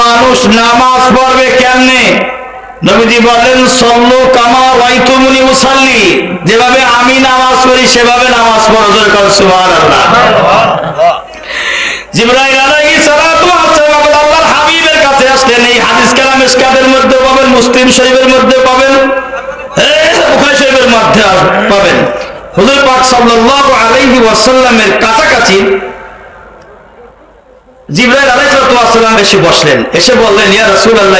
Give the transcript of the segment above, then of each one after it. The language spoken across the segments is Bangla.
মানুষ নামাজ পড়বে কেমনে? নবীজি বলেন সল্লু কামা ওয়াইতুমুনি মুসাল্লি, যেভাবে আমি নামাজ পড়ি, সেভাবে নামাজ পড়ো দরকার সুবহানাল্লাহ। জিবরাইল কাছে কালাম মধ্যে পাবেন, মুসলিম শরীফের মধ্যে পাবেন বুখারী শরীফের মধ্যে পাবেন। হুজুর পাক ওয়াসাল্লামের কাছাকাছি জিব্রাইল এসে বসলেন। এসে বললেন, ইয়া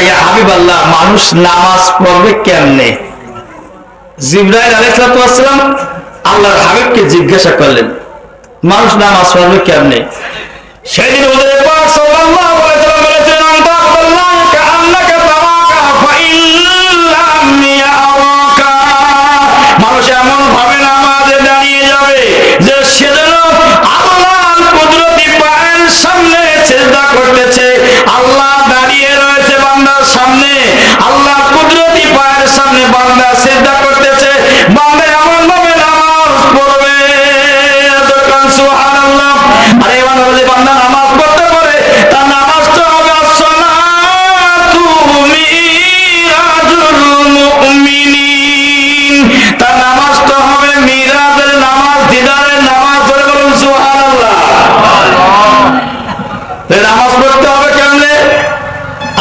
ইয়া মানুষ নামাজ পড়বে কেমনে? জিব্রাইল আলাইহিসসালাম আল্লাহর হাবিবকে জিজ্ঞাসা করলেন, মানুষ নামাজ পড়বে কেমনে? সেদিন হুজুর পাক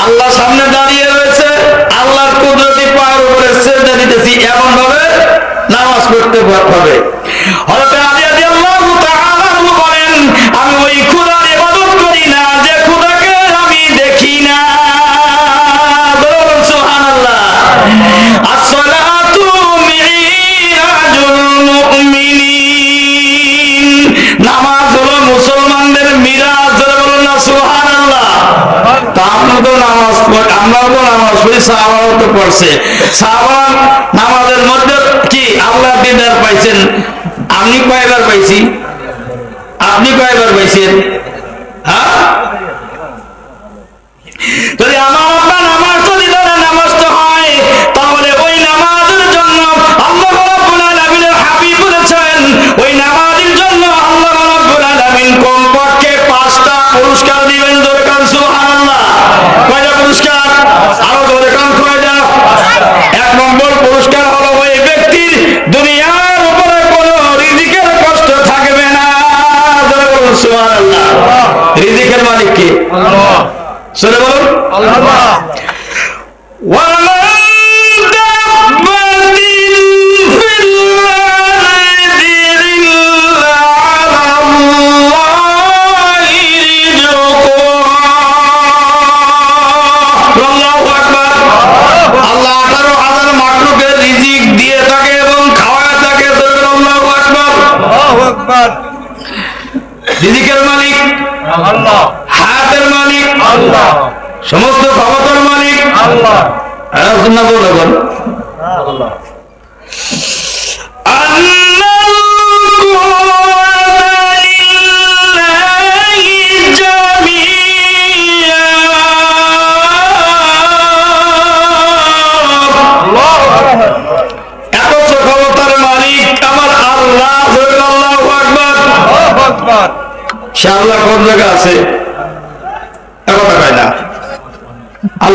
আল্লাহ সামনে দাঁড়িয়ে রয়েছে। আল্লাহর কুদরতি পায়ের উপরে সেজদা দিতেছি এমন ভাবে নামাজ পড়তে হবে। হযরত আলী রাদিয়াল্লাহু তাআলা বলেন, আমি ওই খোদার ইবাদত করি না, যে খোদাকে আমি দেখি না। বলুন, সুবহানাল্লাহ। আসসালাতু মিরাজুল মুমিনিন। নামাজ হলো মুসলমানদের মিরাজ বলুন না, সুবহানাল্লাহ। তা আমরাও তো নামাজ পড়ি সাহাবাও তো পড়ছে। সাহাবা নামাজের মধ্যে কি আল্লাহ দিদার পাইছেন? আমি কয়বার পাইছি? আপনি কয়বার পাইছেন? হ্যাঁ, শুননা বলো বল। সে আল্লাহ কোন জায়গা আছে একথা কয় না আল্লাহ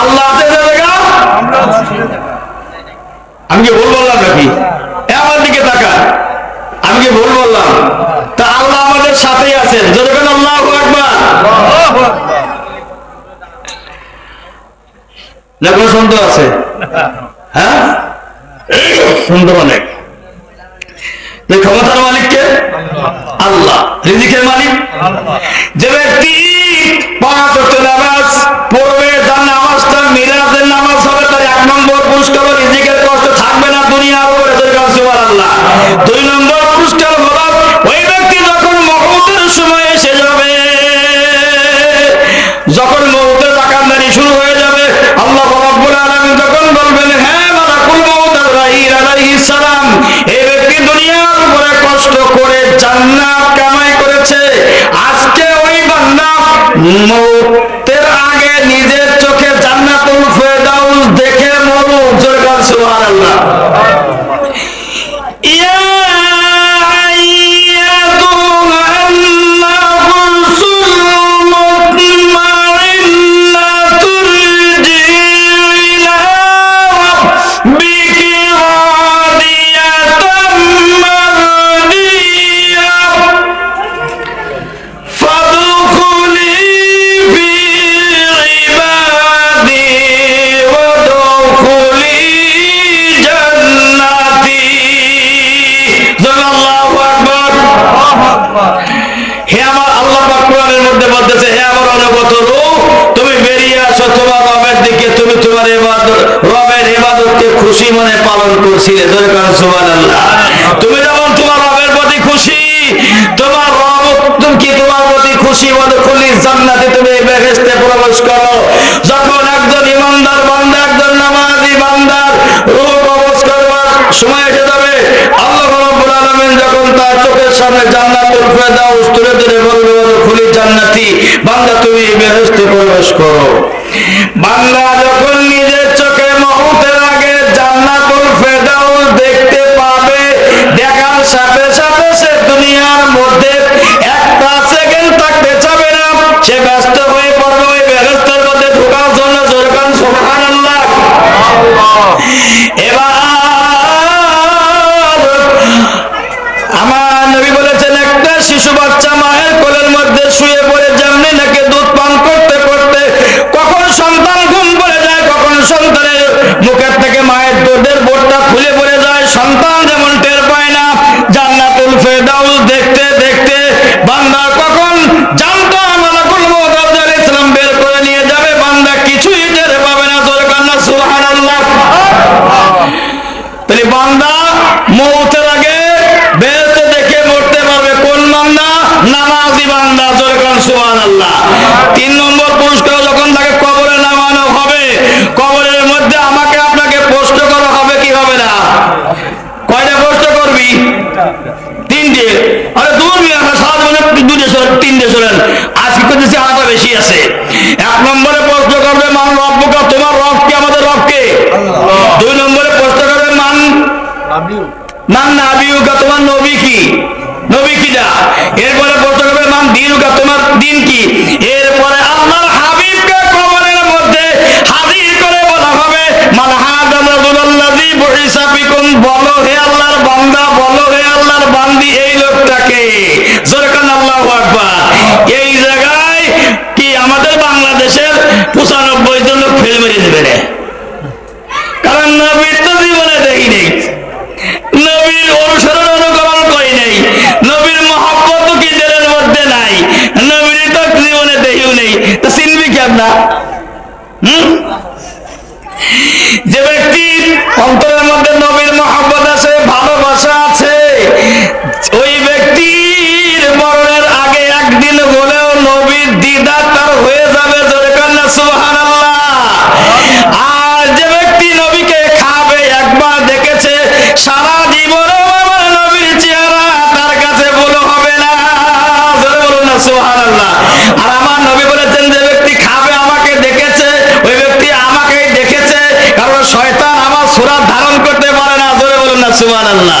আল্লাহ আছে যে জায়গা? আমি কি ভুল বললাম নাকি? আমার দিকে আমি কি ভুল বললাম? তা আল্লাহ আমাদের সাথেই আছেন। যতক্ষণ আল্লাহ একবার না কোনো সন্দেহ আছে। হ্যাঁ? সুন্দর অনেক। ক্ষমতার মালিককে? আল্লাহ। রিজিকের মালিক? যে ব্যক্তি পাঁচ নামাজ পড়বে তার নামাজটা মিরাজের নামাজ হবে তার এক নম্বর পুরস্কার হলো রিজিকের কষ্ট থাকবে না দুনিয়ার উপরে সুবহানাল্লাহ দুই নম্বর পুরস্কার ওই ব্যক্তি যখন মহতের সময় এসে যাবে, যখন মৌতের ডাকাতদারি শুরু হয়ে যাবে, আল্লাহ রাব্বুল আলামিন তখন বলবেন হ্যাঁ মালাকুল মউত আজরাইল আলাইহিস সালাম। এই ব্যক্তি দুনিয়ার উপরে কষ্ট করে জান্নাত কামাই করেছে। আজকে ওই বান্দা বলতেছে হে আমার অনুগত রূহ তুমি বেরিয়ে আসো, তোমার রবের দিকে, তুমি তোমার ইবাদত, রবের খুশি মনে পালন করছিলে। ধরে কারণ তুমি যেমন তোমার রবের প্রতি খুশি, তোমার রব তুমি কি তোমার প্রতি খুশি মনে খুলি জান্নাতে তুমি প্রবেশ করো। যখন একজন ইমানদার বান্দা, একজন নামাজি বান্দার কবজ করবার সময় এসে যাবে আল্লাহ রাব্বুল আলামিন যখন তার চোখের সামনে জান্নাতুল ফেরদাউস তুলে ধরে বলবে খুলি জান্নাতি, বান্দা তুমি প্রবেশ করো। যখন নিজের চোখে মহুতের আগে জান্নাতুল ফেরদাউস দেখতে পাবে দেখার সাথে সাথে সে দুনিয়ার মধ্যে একটা সেকেন্ড থাকতে চাবে না সে ব্যস্ত হয়ে পড়বে ওই বেহেশতের মধ্যে ঢোকার জন্য জোরকান সুবহানাল্লাহ এবার আমার নবী বলেছেন একটা শিশু বাচ্চা মায়ের কোলের মধ্যে শুয়ে পড়ে যেমনি নাকি দুধ পান করতে করতে কখন সন্তান ঘুম পড়ে যায় কখন সন্তানের মুখের থেকে মায়ের দুধের বোটটা খুলে পড়ে যায় সন্তান যেমন টের পায় না জান্নাতুল ফেরদাউস দেখতে দেখতে বান্দা কখন জানতো মালাকুল মউত আলাইহিস সালাম বের করে নিয়ে যাবে বান্দা কিছুই টের পাবে না জোরে কান্না সুবহানাল্লাহ তাহলে বান্দা মৌতের আগে বেরোতে দেখে মরতে পারবে কোন বান্দা নামাজি বান্দা জোরে কোন সুবহান আল্লাহ তিন নম্বর পুরস্কার যখন তাকে কবরে নামানো হবে কবরের মধ্যে আমাকে আপনাকে প্রশ্ন করা হবে কি হবে না কয়টা প্রশ্ন করবি তিনটে আরে দূর মিয়া আমরা সারা জীবনে দুটো শোনেন তিনটে শোনেন আজকে করতেছি আলাদা বেশি আছে এক নম্বরে প্রশ্ন করবে মান রব্বকা তোমার রবকে আমাদের রবকে দুই নম্বরে প্রশ্ন করবে মান মান নাবিউকা তোমার নবী কি নবী কি না এরপরে প্রশ্ন করবে মান দিনুকা তোমার দিন কি এরপরে আল্লাহর হাবিবকে কবরের মধ্যে হাজির করে বলা হবে মান হাদাম রাসূলুল্লাহি বুইসা ফিকুম বলো হে আল্লাহর বান্দা বলো হে আল্লাহর বান্দি এই লোকটাকে জোরকান আল্লাহু আকবার এই জায়গায় কি আমাদের বাংলাদেশের পঁচানব্বই জন লোক ফেল মেরে দেবে রে কারণ নবীর তো জীবনে দেখি নেই নবীর অনুসরণ অনুকরণ করি নেই নবীর মহাব্বত কি দিলের মধ্যে নাই নবীর তো জীবনে দেখিও নেই তো চিনবি কেমনা হুম যে ব্যক্তি অন্তরের মধ্যে নবীর মহাব্বত আছে, ভালোবাসা আছে, ওই ব্যক্তির মরণের আগে একদিন হলেও নবীর দিদার তার হয়ে যাবে জোরে কান্না সুবহানাল্লাহ আর যে ব্যক্তি নবীকে খাবে একবার দেখেছে সারা জীবনে আমার নবীর চেহারা তার কাছে বলো হবে না জোরে বলুন না সুবহানাল্লাহ আর আমার নবী বলেছেন যে ব্যক্তি খাবে আমাকে দেখেছে ওই ব্যক্তি আমাকেই দেখেছে কারণ শয়তান আমার সুরাত ধারণ করতে পারে না জোরে বলুন না সুবহানাল্লাহ।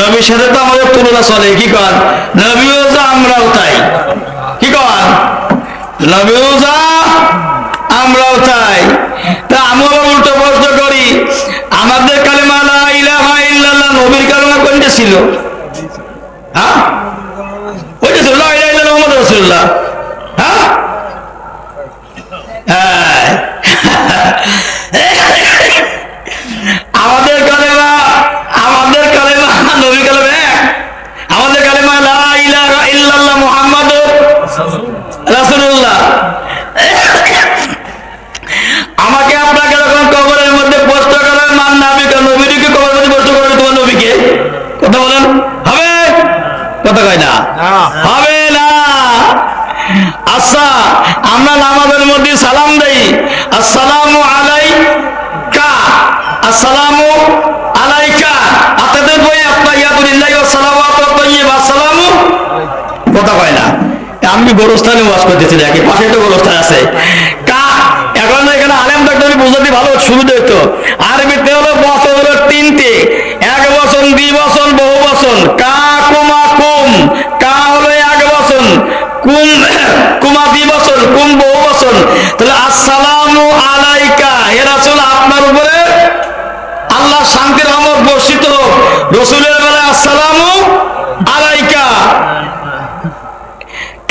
নবীর সাথে তো আমাদের তুলনা চলে, কি কন? নবীও যা, আমরাও তাই। কি কন? নবীও যা, আমরাও তাই। তা আমি আবার উল্টো প্রশ্ন করি, আমাদের কালেমা লা ইলাহা ইল্লাল্লাহ নবীর কালেমা কোনটা ছিল? হ্যাঁ? ওইটা ছিল? লা ইলাহা ইল্লাল্লাহ মুহাম্মদ রাসূলুল্লাহ হ্যাঁ হ্যাঁ। আমাদের কালেমা আমাদের কালেমা নবী কালেমা এক আমাদের কালেমা লা ইলাহা ইল্লাল্লাহ মুহাম্মাদুর রাসূলুল্লাহ আমাকে আপনাকে যখন কবরের মধ্যে প্রশ্ন করা হয় মান নাবিকা নবীকে কবরের মধ্যে প্রশ্ন করবে তোমার নবীকে হবে না আচ্ছা আমরা নামাজের মধ্যে সালাম দেই আসসালামু আলাইকা আসসালামু আলাইকা। আপনাদের বই আপনার ইয়াদুলিল্লাহি ওয়া সালাওয়াতু তাইয়্যিবা, আসসালামু? কথা কয় না। আমি গোরস্থানে ওয়াজ করতেছি নাকি পাশে তো গোরস্থান আছে। কা এখন এখানে আলেম ডাক্তারি বুঝতে ভালো, সুবিধা হতো আরবিতে হলো বছর হলো তিনটে। এক বছর দুই বছর বহু বছর কা কুমা কুম। কা হলো এক বছর কুম, কুমা দুই বছর কুম বহু বছর তাহলে আসসালামু আলাইকা। এ রাসূল, আপনার উপরে আল্লাহ শান্তির রহমত বর্ষিত হোক রসুলের বেলায় আসসালামু আলাইকা।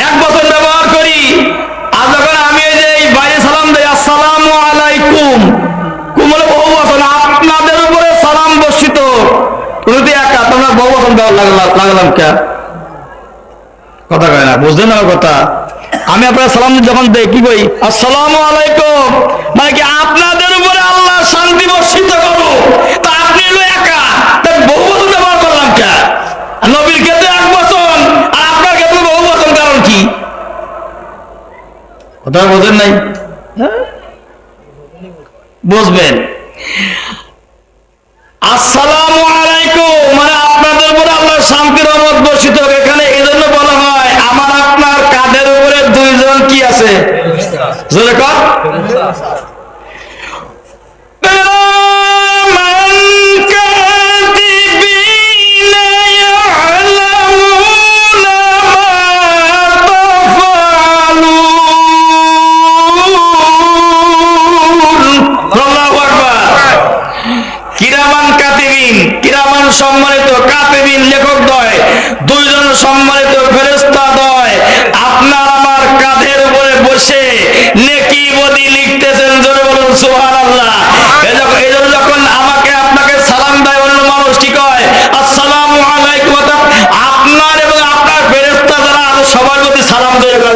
এক বছর ব্যবহার করি আর যখন আমি এই বাইরে সালাম দেই, আসসালামু আলাইকুম। কুমলে বহু বছর আপনাদের উপরে সালাম বর্ষিত। যদি একা তোমরা বহু বছর লাগলাম লাগলাম কে? কথা কয় না, বুঝলেন আমার কথা? আমি আপনার সালাম যখন দেই, কি কই আসসালামু আলাইকুম। মানে কি আপনাদের উপরে আল্লাহ শান্তি বর্ষিত করো তা আপনি হলো একা তা বহু বছর ব্যবহার করলাম কে আর নবীর ক্ষেত্রে এক বছর আর আপনার ক্ষেত্রে বহু বছর কারণ কি কথা বোঝেন নাই হ্যাঁ? বুঝবেন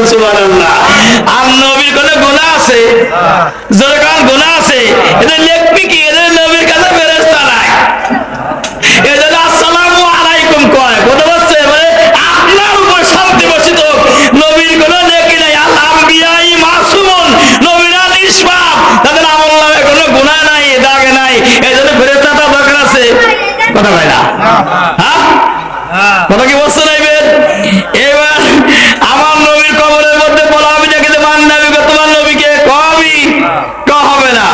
জোরে করেন সুবহানাল্লাহ। আর নবীর কোনো গুনাহ আছে? জোরে করেন গুনাহ আছে? এটা লেখবি কি এদের নবীর কাছে ফেরেস্তা নাই এজন্য আসসালামু আলাইকুম কয় কথা বলছে মানে আপনার উপর শান্তি বসিত হোক। নবীর কোনো নেকি নাই আল আম্বিয়াই মাসুমুন নবীরা নিষ্পাপ তাদের আমল নামে কোনো গুনাহ নাই দাগে নাই এজন্য ফেরেশতাটা দরকার আছে কথা কয় না হ্যাঁ কথা কি বলছে নাইবেন এবার আমার নবীর কবরের মধ্যে বলা হবে যে কিন্তু মান নবীকে তোমার নবীকে কবি ক হবে না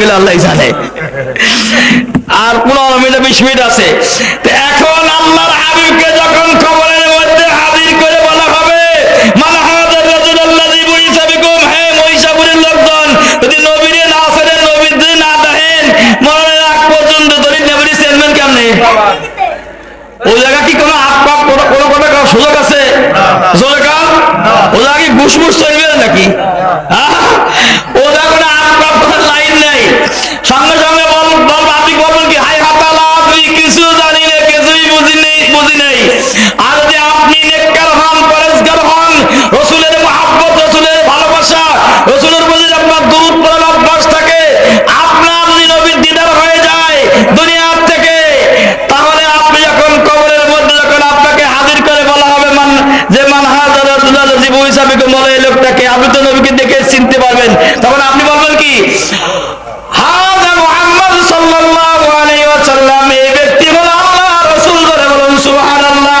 গেলে আল্লাহ জানে। যখন কবরের মধ্যে হাজির করে বলা হবে হাজার রাজুল আল্লাহি বুইসা বিকুম, হে মহিষাপুরের লোকজন, যদি নবীরে না ফেরেন, নবীর না দেখেন, মরণের আগ পর্যন্ত দরিদ্র চেনবেন কেমনে ওই জায়গা কি কোনো হাত পাপ কোনো কোনো কোনো কারও সুযোগ আছে জোরে কাল ও জায়গা কি ঘুষমুস চলবে নাকি হ্যাঁ? ও জায়গা কোনো হাত পাপ কোনো লাইন নেই সঙ্গে সঙ্গে বল বল আপনি বলবেন কি হাই হাতালা আপনি কিছু জানি না কিছুই বুঝি নেই বুঝি নেই আর যদি আপনি নেককার হন পরেশগার হন রসুলের মহাব্বত রসুলের ভালোবাসা রসুলের প্রতি যদি আপনার দূর পড়ার অভ্যাস থাকে আপনার যদি নবীর দিদার হয়ে যায় দুনিয়ার থেকে তাহলে আপনি যখন কবরের মধ্যে যখন আপনাকে হাজির করে বলা হবে মান যে মান হাজার জীব হিসাবে বলে এই লোকটাকে আপনি তো নবীকে দেখে চিনতে পারবেন তখন আপনি বলবেন কি হাজা মুহাম্মদ সাল্লাল্লাহু আলাইহি ওয়াসাল্লাম এই ব্যক্তি হলো আল্লাহ রাসূল ধরে বলুন সুবহানাল্লাহ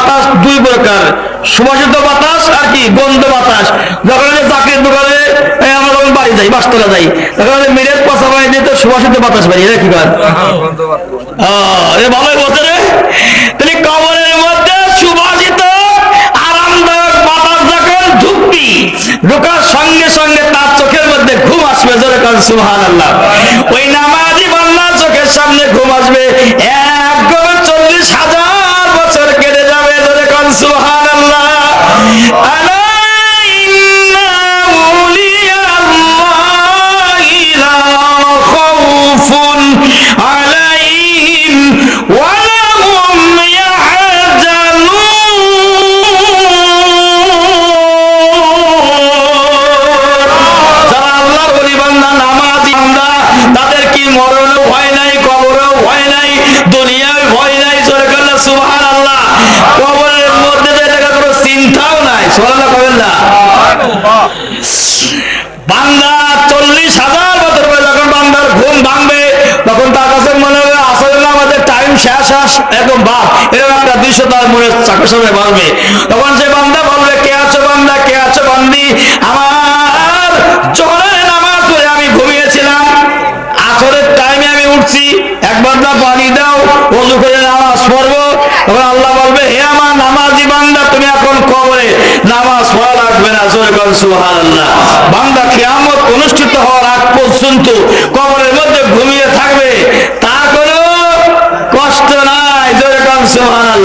দুই সুবাসিত বাতাস আর কি, গন্ধ বাতাস। যখন আমি চাকরির দোকানে আমরা যখন বাড়ি যাই, বাসতলা যাই, তখন আমি মেরেজ পাশা বাড়ি দিয়ে তো সুবাসিত বাতাস বাড়ি এটা কি ভালোই বলছে রে। তাহলে কবরের মধ্যে সুবাসিত, আরামদায়ক বাতাস যখন ঢুকবি, ঢোকার সঙ্গে সঙ্গে তার চোখের মধ্যে ঘুম আসবে। জোরে আল্লাহ ওই নামাজি চোখের সামনে ঘুম আসবে। এক চল্লিশ হাজার ধরে আমি ঘুমিয়েছিলাম। আসরের টাইমে আমি উঠছি। পানি দাও করে নামাজ পড়ব। তখন আল্লাহ বলবে, হে আমার নামাজি তুমি এখন কবরে নামাজ পড়া লাগবে না। অনুষ্ঠিত হওয়ার আগ পর্যন্ত কবরের মধ্যে ঘুমিয়ে থাকবে। কষ্ট নাই যেরকম সুহান